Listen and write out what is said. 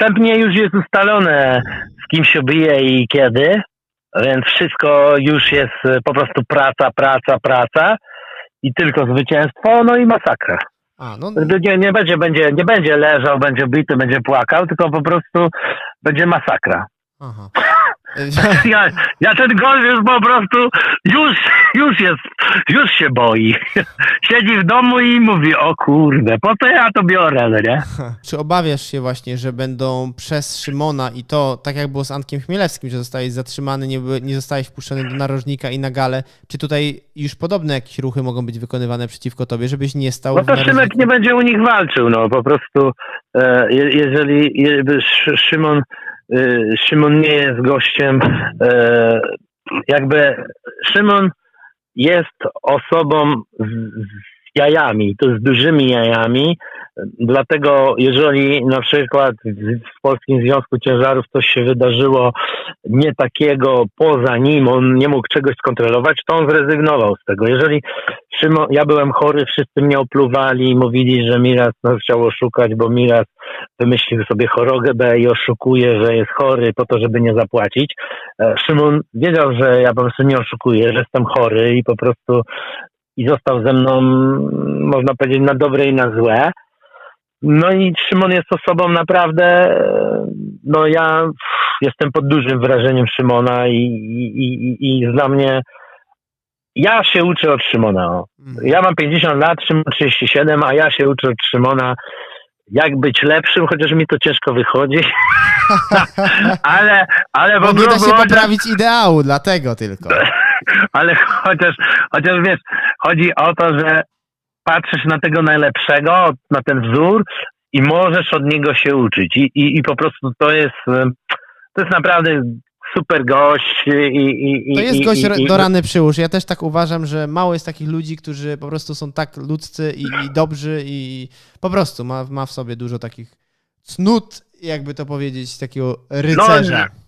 wstępnie już jest ustalone, z kim się bije i kiedy, więc wszystko już jest e, po prostu praca, praca, praca i tylko zwycięstwo, no i masakra. A, no, Nie, nie, będzie, będzie, nie będzie leżał, będzie bity, będzie płakał, tylko po prostu będzie masakra. aha. Ja, ja ten gość już po prostu już, już jest, już się boi. Siedzi w domu i mówi, o kurde, po co ja to biorę, no nie? Czy obawiasz się właśnie, że będą przez Szymona i to, tak jak było z Antkiem Chmielewskim, że zostałeś zatrzymany, nie, nie zostałeś wpuszczony do narożnika i na galę, czy tutaj już podobne jakieś ruchy mogą być wykonywane przeciwko tobie, żebyś nie stał No to Szymek nie będzie u nich walczył, no po prostu e, je- jeżeli je, Sz- Szymon, Szymon nie jest gościem, e, jakby Szymon jest osobą z, jajami, to z dużymi jajami, dlatego jeżeli na przykład w, Polskim Związku Ciężarów coś się wydarzyło nie takiego poza nim, on nie mógł czegoś skontrolować, to on zrezygnował z tego. Jeżeli Szymon, ja byłem chory, wszyscy mnie opluwali i mówili, że Miras nas chciał oszukać, bo Miras wymyślił sobie chorobę i oszukuje, że jest chory po to, żeby nie zapłacić. E, Szymon wiedział, że ja po prostu nie oszukuję, że jestem chory i po prostu i został ze mną, można powiedzieć, na dobre i na złe. No i Szymon jest osobą naprawdę, e, no ja jestem pod dużym wrażeniem Szymona i, i, i, i dla mnie, ja się uczę od Szymona. Mhm. Ja mam 50 lat, Szymon 37, a ja się uczę od Szymona, jak być lepszym, chociaż mi to ciężko wychodzi. ale, ale Bo po nie da się chociaż, poprawić ideału, dlatego tylko. ale chociaż, chociaż wiesz, chodzi o to, że patrzysz na tego najlepszego, na ten wzór i możesz od niego się uczyć. I, i, i po prostu to jest, to jest naprawdę super gość. I, i, i, To jest gość i, do rany przyłóż. Ja też tak uważam, że mało jest takich ludzi, którzy po prostu są tak ludzcy i, i dobrzy i po prostu ma, ma w sobie dużo takich cnót, jakby to powiedzieć, takiego rycerza.